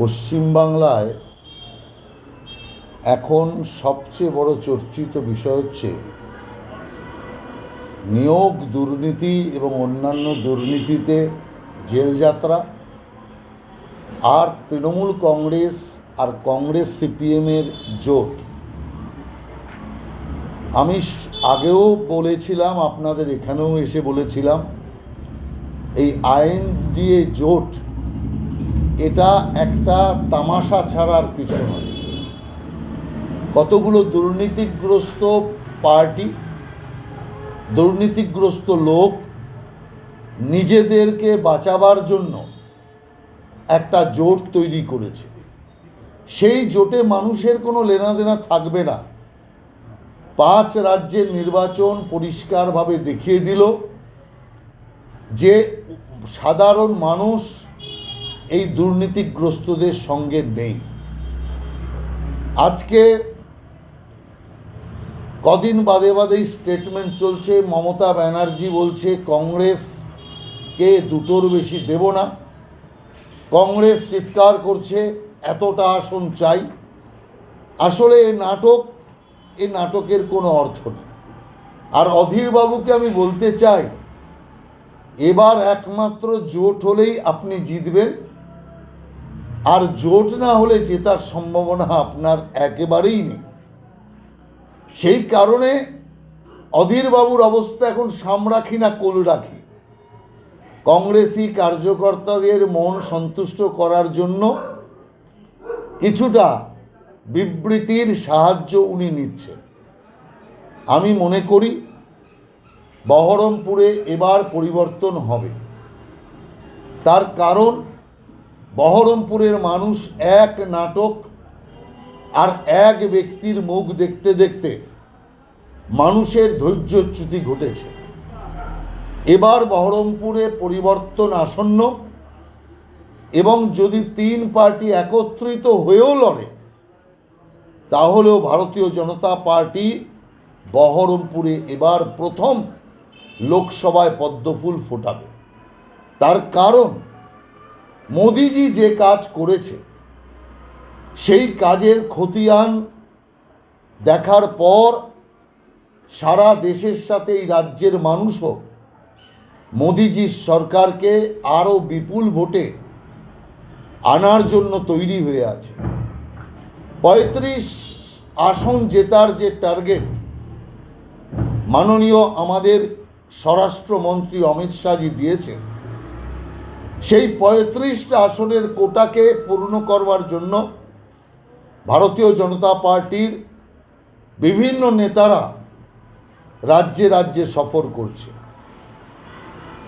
পশ্চিমবাংলায় এখন সবচেয়ে বড় চর্চিত বিষয় হচ্ছে নিয়োগ দুর্নীতি এবং অন্যান্য দুর্নীতিতে জেলযাত্রা। আর তৃণমূল কংগ্রেস আর কংগ্রেস সিপিএমের জোট। আমি আগেও বলেছিলাম, আপনাদের এখানেও এসে বলেছিলাম, এই আইন দিয়ে জোট এটা একটা তামাশা ছাড়ার কিছু নয়। কতগুলো দুর্নীতিগ্রস্ত পার্টি, দুর্নীতিগ্রস্ত লোক নিজেদেরকে বাঁচাবার জন্য একটা জোট তৈরি করেছে। সেই জোটে মানুষের কোনো লেনাদেনা থাকবে না। পাঁচ রাজ্যের নির্বাচন পরিষ্কারভাবে দেখিয়ে দিল যে সাধারণ মানুষ এই দুর্নীতিগ্রস্তদের সঙ্গে নেই। আজকে কদিন বাদে বাদেই স্টেটমেন্ট চলছে, মমতা ব্যানার্জি বলছে কংগ্রেসকে দুটোর বেশি দেব না। কংগ্রেস চিৎকার করছে, এতটা আসন চাই। আসলে এই নাটক এই নাটকের কোনো অর্থ নেই। আর অধীরবাবুকে আমি বলতে চাই, এবার একমাত্র জোট হলেই আপনি জিতবেন। আর জোট না হলে জেতার সম্ভাবনা আপনার একেবারেই নেই। সেই কারণে অধীরবাবুর অবস্থা এখন সাম রাখি না কোল রাখি কংগ্রেসি কার্যকর্তাদের মন সন্তুষ্ট করার জন্য কিছুটা বিবৃতির সাহায্য উনি নিচ্ছেন। আমি মনে করি বহরমপুরে এবার পরিবর্তন হবে। তার কারণ বহরমপুরের মানুষ এক নাটক আর এক ব্যক্তির মুখ দেখতে দেখতে মানুষের ধৈর্যচ্যুতি ঘটেছে। এবার বহরমপুরে পরিবর্তন আসন্ন এবং যদি তিন পার্টি একত্রিত হয়েও লড়ে, তাহলেও ভারতীয় জনতা পার্টি বহরমপুরে এবার প্রথম লোকসভায় পদ্মফুল ফোটাবে। তার কারণ মোদিজি যে কাজ করেছে, সেই কাজের খতিয়ান দেখার পর সারা দেশের সাথে এই রাজ্যের মানুষও মোদিজির সরকারকে আরও বিপুল ভোটে আনার জন্য তৈরি হয়ে আছে। পঁয়ত্রিশ আসন জেতার যে টার্গেট, মাননীয় আমাদের স্বরাষ্ট্রমন্ত্রী অমিত শাহজি দিয়েছেন সেই পঁয়ত্রিশটা আসনের কোটাকে পূর্ণ করবার জন্য ভারতীয় জনতা পার্টির বিভিন্ন নেতারা রাজ্যে রাজ্যে সফর করছে।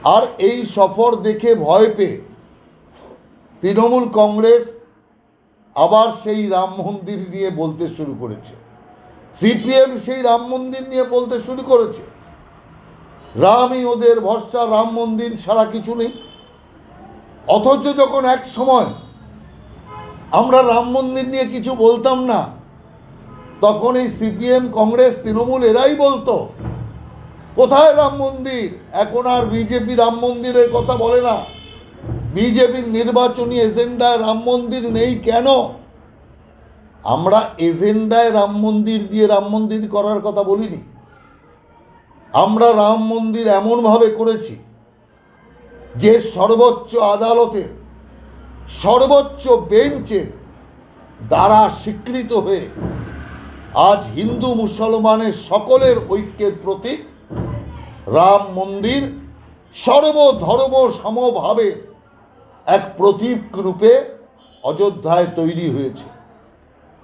আর এই সফর দেখে ভয় পেয়ে তৃণমূল কংগ্রেস আবার সেই রাম মন্দির নিয়ে বলতে শুরু করেছে। সিপিএম সেই রাম মন্দির নিয়ে বলতে শুরু করেছে। রামই ওদের ভরসা, রাম মন্দির ছাড়া কিছু নেই। অথচ যখন এক সময় আমরা রাম মন্দির নিয়ে কিছু বলতাম না, তখন এই সিপিএম, কংগ্রেস, তৃণমূল এরাই বলতো, কোথায় রাম মন্দির? এখন আর বিজেপি রাম মন্দিরের কথা বলে না। বিজেপির নির্বাচনী এজেন্ডায় রাম মন্দির নেই কেন? আমরা এজেন্ডায় রাম মন্দির দিয়ে রাম মন্দির করার কথা বলিনি। আমরা রাম মন্দির এমনভাবে করেছি যে সর্বোচ্চ আদালতের, সর্বোচ্চ বেঞ্চের দ্বারা স্বীকৃত হয়ে আজ হিন্দু মুসলমানের সকলের ঐক্যের প্রতীক রাম মন্দির সর্বধর্ম সমভাবে এক প্রতীক রূপে অযোধ্যায় তৈরি হয়েছে।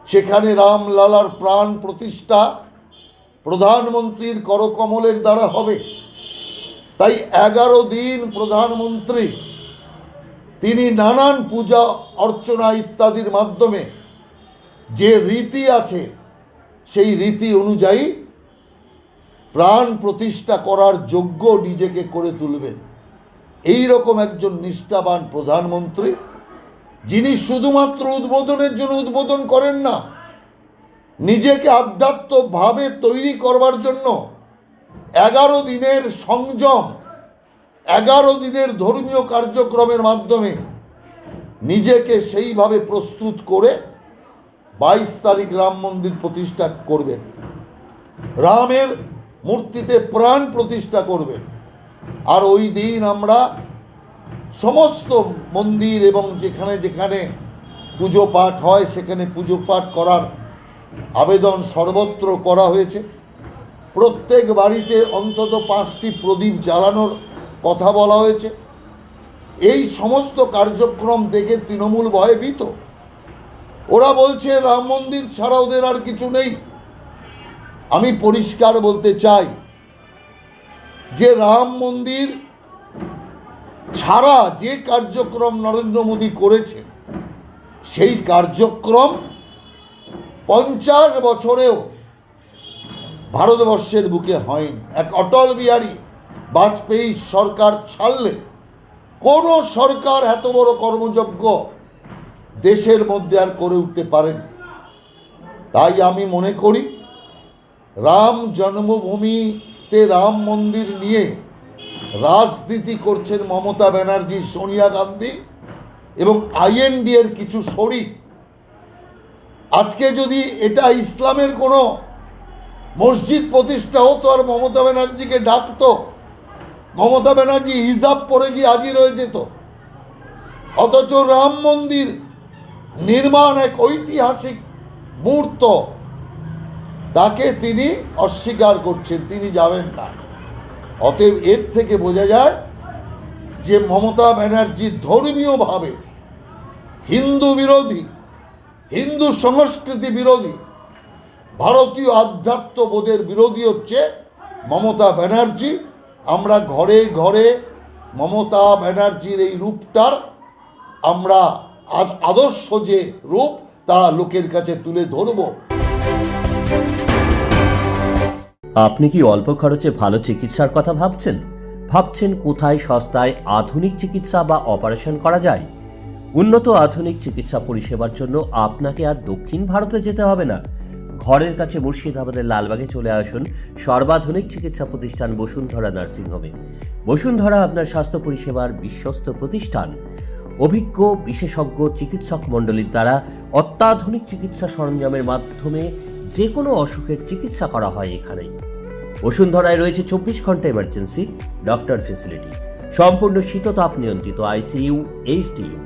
সেখানে রামলালার প্রাণ প্রতিষ্ঠা প্রধানমন্ত্রীর করকমলের দ্বারা হবে। তাই এগারো দিন প্রধানমন্ত্রী, তিনি নানান পূজা, অর্চনা ইত্যাদির মাধ্যমে যে রীতি আছে, সেই রীতি অনুযায়ী প্রাণ প্রতিষ্ঠা করার যোগ্য নিজেকে করে তুলবেন। এই রকম একজন নিষ্ঠাবান প্রধানমন্ত্রী, যিনি শুধুমাত্র উদ্বোধনের জন্য উদ্বোধন করেন না, নিজেকে আধ্যাত্মভাবে তৈরি করবার জন্য এগারো দিনের সংযম, এগারো দিনের ধর্মীয় কার্যক্রমের মাধ্যমে নিজেকে সেইভাবে প্রস্তুত করে বাইশ তারিখ রাম মন্দির প্রতিষ্ঠা করবেন। রামের মূর্তিতে প্রাণ প্রতিষ্ঠা করবেন। আর ওই দিন আমরা সমস্ত মন্দির এবং যেখানে যেখানে পুজো পাঠ হয়, সেখানে পুজো পাঠ করার আবেদন সর্বত্র করা হয়েছে। প্রত্যেক বাড়িতে অন্তত পাঁচটি প্রদীপ জ্বালানোর কথা বলা হয়েছে। এই সমস্ত কার্যক্রম দেখে তৃণমূল ভয়ভীত। ওরা বলছে, রাম মন্দির ছাড়া ওদের আর কিছু নেই। আমি পরিষ্কার বলতে চাই যে, রাম মন্দির ছাড়া যে কার্যক্রম নরেন্দ্র মোদী করেছে সেই কার্যক্রম পঞ্চাশ বছরেও ভারতবর্ষের বুকে হয়নি। এক অটল বিহারী বাজপেয়ী সরকার ছাড়লে কোনো সরকার এত বড় কর্মযজ্ঞ দেশের মধ্যে আর করে উঠতে পারেনি। তাই আমি মনে করি, রাম জন্মভূমিতে রাম মন্দির নিয়ে রাজনীতি করছেন মমতা ব্যানার্জি, সোনিয়া গান্ধী এবং আইএনডি এর কিছু শরিক। আজকে যদি এটা ইসলামের কোনো মসজিদ প্রতিষ্ঠা হতো আর মমতা ব্যানার্জিকে ডাকতো। মমতা ব্যানার্জি হিজাব পরে গিয়ে হাজির হয়ে যেত। অথচ রাম মন্দির নির্মাণ এক ঐতিহাসিক মুহূর্ত। তাকে তিনি অস্বীকার করছেন, তিনি যাবেন না। অতএব এর থেকে বোঝা যায় যে মমতা ব্যানার্জি ধর্মীয়ভাবে হিন্দু বিরোধী, হিন্দু সংস্কৃতি বিরোধী ভারতীয় আধ্যাত্মবোধের বিরোধী হচ্ছে মমতা ব্যানার্জি। আমরা ঘরে ঘরে মমতা ব্যানার্জির এই রূপটার আমরা আজ আদর্শ যে রূপ, তা লোকের কাছে তুলে ধরবো। আপনি কি অল্প খরচে ভালো চিকিৎসার কথা ভাবছেন? ভাবছেন কোথায় সস্তায় আধুনিক চিকিৎসা বা অপারেশন করা যায়? উন্নত আধুনিক চিকিৎসা পরিষেবার জন্য আপনাকে আর দক্ষিণ ভারতে যেতে হবে না। ঘরের কাছে মুর্শিদাবাদের লালবাগে চলে আসুন সর্বাধুনিক চিকিৎসা প্রতিষ্ঠান বসুন্ধরা নার্সিংহোমে। বসুন্ধরা আপনার স্বাস্থ্য পরিষেবার বিশ্বস্ত প্রতিষ্ঠান। অভিজ্ঞ, বিশেষজ্ঞ, চিকিৎসক মণ্ডলীর দ্বারা অত্যাধুনিক চিকিৎসা সরঞ্জামের মাধ্যমে যে কোনো অসুখের চিকিৎসা করা হয় এখানে। বসুন্ধরায় রয়েছে চব্বিশ ঘণ্টা এমার্জেন্সি ডক্টর ফেসিলিটি সম্পূর্ণ শীততাপ নিয়ন্ত্রিত আইসিইউ, এইচডিইউ,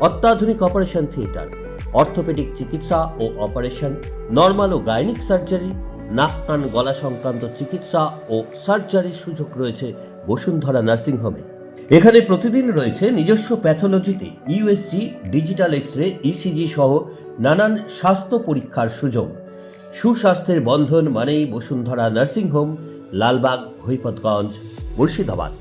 অত্যাধুনিক অপারেশন থিয়েটার অর্থোপেডিক চিকিৎসা ও অপারেশন, নর্মাল ও গাইনিক সার্জারি, নাক কান গলা সংক্রান্ত চিকিৎসা ও সার্জারির সুযোগ রয়েছে বসুন্ধরা নার্সিংহোমে এখানে প্রতিদিন রয়েছে নিজস্ব প্যাথোলজিতে USG digital X ray ECG সহ নানান স্বাস্থ্য পরীক্ষার সুযোগ। সুস্বাস্থ্যের বন্ধন মানেই বসুন্ধরা নার্সিংহোম লালবাগ হরিপতগঞ্জ মুর্শিদাবাদ।